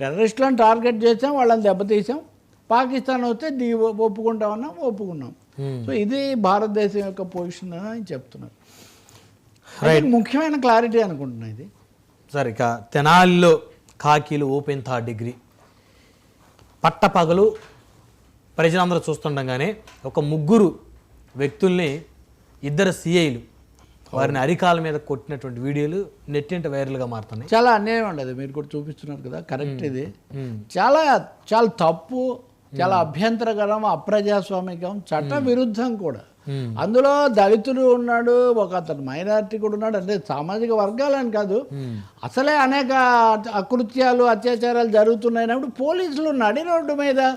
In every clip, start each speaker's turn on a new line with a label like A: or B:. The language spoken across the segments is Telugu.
A: టెర్రరిస్టులను టార్గెట్ చేసాం వాళ్ళని దెబ్బతీసాం. పాకిస్తాన్ వస్తే దీ ఒప్పుకుంటామన్నా ఒప్పుకున్నాం. సో ఇది భారతదేశం యొక్క పొజిషన్ అని చెప్తున్నారు. ముఖ్యమైన క్లారిటీ అనుకుంటున్నా ఇది.
B: సరే ఇక తెనాలిలో కాకీలు ఓపెన్ థర్డ్ డిగ్రీ. పట్టపగలు ప్రజలందరూ చూస్తుండగానే ఒక ముగ్గురు వ్యక్తుల్ని ఇద్దరు సిఐలు వారిని అరికాల మీద కొట్టినటువంటి వీడియోలు నెట్టింట వైరల్గా మారుతున్నాయి.
A: చాలా అన్యాయం ఉండదు మీరు కూడా చూపిస్తున్నారు కదా. కరెక్ట్ ఇది. చాలా చాలా తప్పు చాలా అభ్యంతరకరం అప్రజాస్వామికం చట్ట విరుద్ధం కూడా. అందులో దళితుడు ఉన్నాడు ఒక అతను మైనారిటీ కూడా ఉన్నాడు. అంటే సామాజిక వర్గాలని కాదు. అసలే అనేక అకృత్యాలు అత్యాచారాలు జరుగుతున్నాయినప్పుడు పోలీసులు నడి రోడ్డు మీద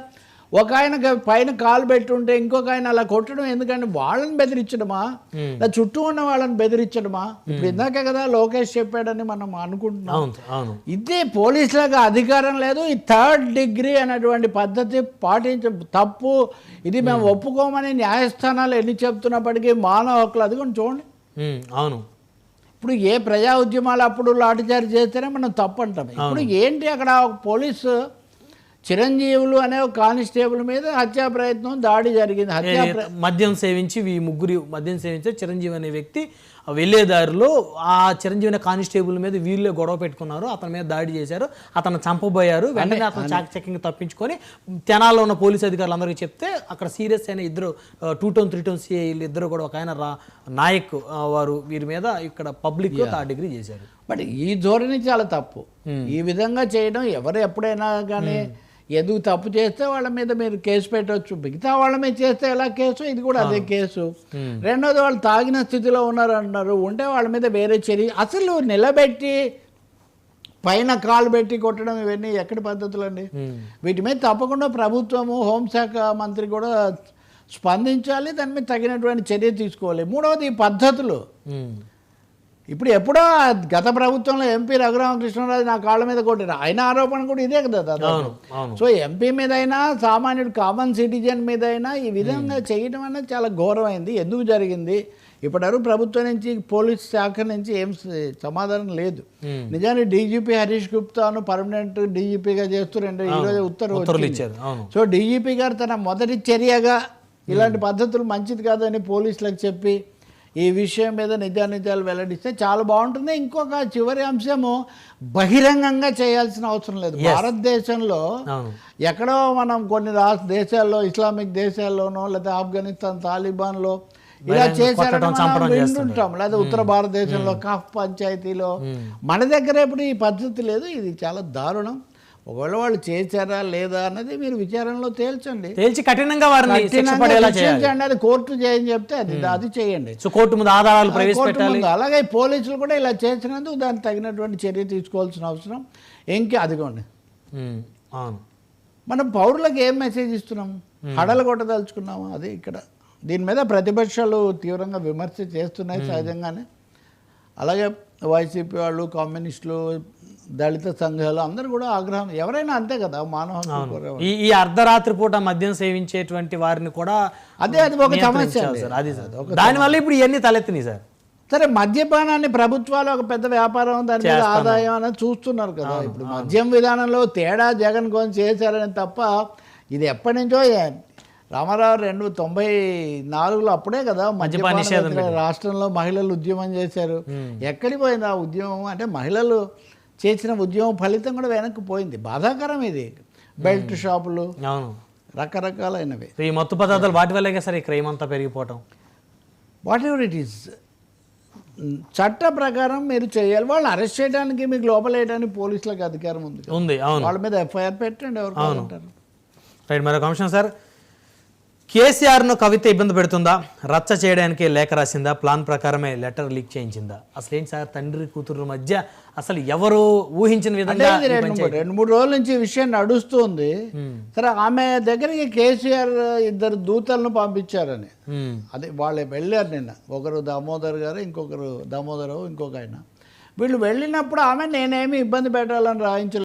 A: ఒక ఆయన పైన కాలు పెట్టుంటే ఇంకొక ఆయన అలా కొట్టడం ఎందుకంటే వాళ్ళని బెదిరించడమా? లేదా చుట్టూ ఉన్న వాళ్ళని బెదిరించడమా? ఇప్పుడు ఇందాకే కదా లోకేష్ చెప్పాడని మనం అనుకుంటున్నాం. ఇదే పోలీసులకు అధికారం లేదు ఈ థర్డ్ డిగ్రీ అనేటువంటి పద్ధతి పాటించ తప్పు. ఇది మేము ఒప్పుకోమని న్యాయస్థానాలు ఎన్ని చెప్తున్నప్పటికీ మానవ హక్కులు అది కూడా చూడండి
B: అవును.
A: ఇప్పుడు ఏ ప్రజా ఉద్యమాలు అప్పుడు లాఠీచార్జ్ చేస్తేనే మనం తప్పు అంటాం. ఇప్పుడు ఏంటి అక్కడ పోలీసు చిరంజీవులు అనే ఒక కానిస్టేబుల్ మీద హత్యా ప్రయత్నం దాడి జరిగింది. హత్యా
B: మద్యం సేవించి ఈ ముగ్గురు మద్యం సేవించి చిరంజీవి అనే వ్యక్తి వెళ్ళే దారిలో ఆ చిరంజీవి అనే కానిస్టేబుల్ మీద వీళ్ళే గొడవ పెట్టుకున్నారు. అతని మీద దాడి చేశారు. అతను చంపబోయారు. వెంటనే అతను చాక్ చెక్కింగ్ తప్పించుకొని తెనాల్లో ఉన్న పోలీస్ అధికారులు అందరికీ చెప్తే అక్కడ సీరియస్ అయిన ఇద్దరు టూ టౌన్ త్రీ టౌన్ సిఐలు ఇద్దరు కూడా ఒక ఆయన రా నాయక్ వారు వీరి మీద ఇక్కడ పబ్లిక్ థర్డ్ డిగ్రీ చేశారు.
A: బట్ ఈ ధోరణి చాలా తప్పు. ఈ విధంగా చేయడం ఎవరు ఎప్పుడైనా కానీ ఎందుకు తప్పు చేస్తే వాళ్ళ మీద మీరు కేసు పెట్టవచ్చు మిగతా వాళ్ళ మీద చేస్తే ఎలా కేసు? ఇది కూడా అదే కేసు. రెండోది వాళ్ళు తాగిన స్థితిలో ఉన్నారు అంటున్నారు ఉంటే వాళ్ళ మీద వేరే చర్య అసలు నిలబెట్టి పైన కాలు పెట్టి కొట్టడం ఇవన్నీ ఎక్కడి పద్ధతులు అండి వీటి మీద తప్పకుండా ప్రభుత్వము హోంశాఖ మంత్రి కూడా స్పందించాలి దాని మీద తగినటువంటి చర్య తీసుకోవాలి. మూడవది ఈ పద్ధతులు. ఇప్పుడు ఎప్పుడో గత ప్రభుత్వంలో ఎంపీ రఘురామకృష్ణరాజు నా కాళ్ళ మీద కొట్టారు. ఆయన ఆరోపణ కూడా ఇదే కదా దాదాపు. సో ఎంపీ మీద అయినా సామాన్యుడు కామన్ సిటిజన్ మీద అయినా ఈ విధంగా చేయడం అనేది చాలా ఘోరమైంది. ఎందుకు జరిగింది? ఇప్పటివరకు ప్రభుత్వం నుంచి పోలీస్ శాఖ నుంచి ఏం సమాధానం లేదు. నిజానికి డీజీపీ హరీష్ గుప్తాను పర్మనెంట్ డీజీపీగా చేస్తూ రెండు ఈరోజు ఉత్తర్వు
B: ఉత్తర్వులు. ఇచ్చారు.
A: సో డీజీపీ గారు తన మొదటి చర్యగా ఇలాంటి పద్ధతులు మంచిది కాదని పోలీసులకు చెప్పి ఈ విషయం మీద నిజానిజాలు వెల్లడిస్తే చాలా బాగుంటుంది. ఇంకొక చివరి అంశము బహిరంగంగా చేయాల్సిన అవసరం లేదు. భారతదేశంలో ఎక్కడో మనం కొన్ని రాష్ట్ర దేశాల్లో ఇస్లామిక్ దేశాల్లోనో లేదా ఆఫ్ఘనిస్తాన్ తాలిబాన్లో ఇలా చేశారని. వింటుంటాం. లేదా ఉత్తర భారతదేశంలో కఫ్ పంచాయతీలో. మన దగ్గర ఇప్పుడు ఈ పద్ధతి లేదు. ఇది చాలా దారుణం. ఒకవేళ వాళ్ళు చేశారా లేదా అన్నది మీరు విచారణలో తేల్చండి.
B: తేల్చి కఠినంగా వారిని శిక్ష పడేలా చేయాలి.
A: అది కోర్టు చేయని చెప్తే అది అది చేయండి.
B: సో కోర్టు ముందు ఆధారాలు ప్రవేశపెట్టాలి.
A: అలాగే పోలీసులు కూడా ఇలా చేసినందుకు దానికి తగినటువంటి చర్య తీసుకోవాల్సిన అవసరం. ఇంకే అదిగోండి.
B: అవును.
A: మనం పౌరులకు ఏం మెసేజ్ ఇస్తున్నాం? హడలు కొట్టదలుచుకున్నాము? అది ఇక్కడ దీని మీద ప్రతిపక్షాలు తీవ్రంగా విమర్శ చేస్తున్నాయి సహజంగానే. అలాగే వైసీపీ వాళ్ళు కమ్యూనిస్టులు దళిత సంఘాలు అందరూ కూడా ఆగ్రహం. ఎవరైనా అంతే కదా మానవ.
B: ఈ అర్ధరాత్రి పూట మద్యం సేవించేటువంటి వారిని కూడా
A: అదే అది ఒక సమస్య.
B: సార్. అది సార్. దానివల్ల ఇప్పుడు ఇవన్నీ తలెత్తినాయి సార్.
A: సరే మద్యపానాన్ని ప్రభుత్వాలు ఒక పెద్ద వ్యాపారం దాని మీద ఆదాయం అనేది చూస్తున్నారు కదా. ఇప్పుడు మద్యం విధానంలో తేడా జగన్ కొంచెం చేశారని తప్ప ఇది ఎప్పటి నుంచో రామారావు రెండు తొంభై నాలుగులో అప్పుడే కదా మద్యపాన రాష్ట్రంలో మహిళలు ఉద్యమం చేశారు. ఎక్కడికి పోయింది ఆ ఉద్యమం? అంటే మహిళలు చేసిన ఉద్యమం ఫలితం కూడా వెనక్కి పోయింది. బాధాకరం ఇది. బెల్ట్ షాపులు
B: అవును.
A: రకరకాలైనవి.
B: ఈ మత్తు పదార్థాలు వాటి వల్లే సార్ ఈ క్రైమ్ అంతా పెరిగిపోవటం.
A: వాట్ ఎవర్ ఇట్ ఈస్ చట్ట ప్రకారం మీరు చేయాలి. వాళ్ళు అరెస్ట్ చేయడానికి మీకు లోపల వేయడానికి పోలీసులకు అధికారం ఉంది
B: ఉంది అవును.
A: వాళ్ళ మీద ఎఫ్ఐఆర్ పెట్టండి ఎవరు కావాలంటారు
B: రైట్ మరొక అంశం సార్. కేసీఆర్ను కవిత ఇబ్బంది పెడుతుందా? రచ్చ చేయడానికి లేఖ రాసిందా? ప్లాన్ ప్రకారమే లెటర్ లీక్ చేయించిందా? అసలు ఏంటి సార్ తండ్రి కూతురు మధ్య అసలు ఎవరు ఊహించిన విధంగా
A: రెండు మూడు రోజుల నుంచి ఈ విషయం నడుస్తుంది. సరే ఆమె దగ్గరికి కేసీఆర్ ఇద్దరు దూతలను పంపించారని. అదే వాళ్ళు వెళ్ళారు నిన్న. ఒకరు దామోదర్ గారు ఇంకొకరు దామోదరావు ఇంకొక ఆయన. వీళ్ళు వెళ్ళినప్పుడు ఆమె నేనేమి ఇబ్బంది పెట్టాలని రాయించలేదు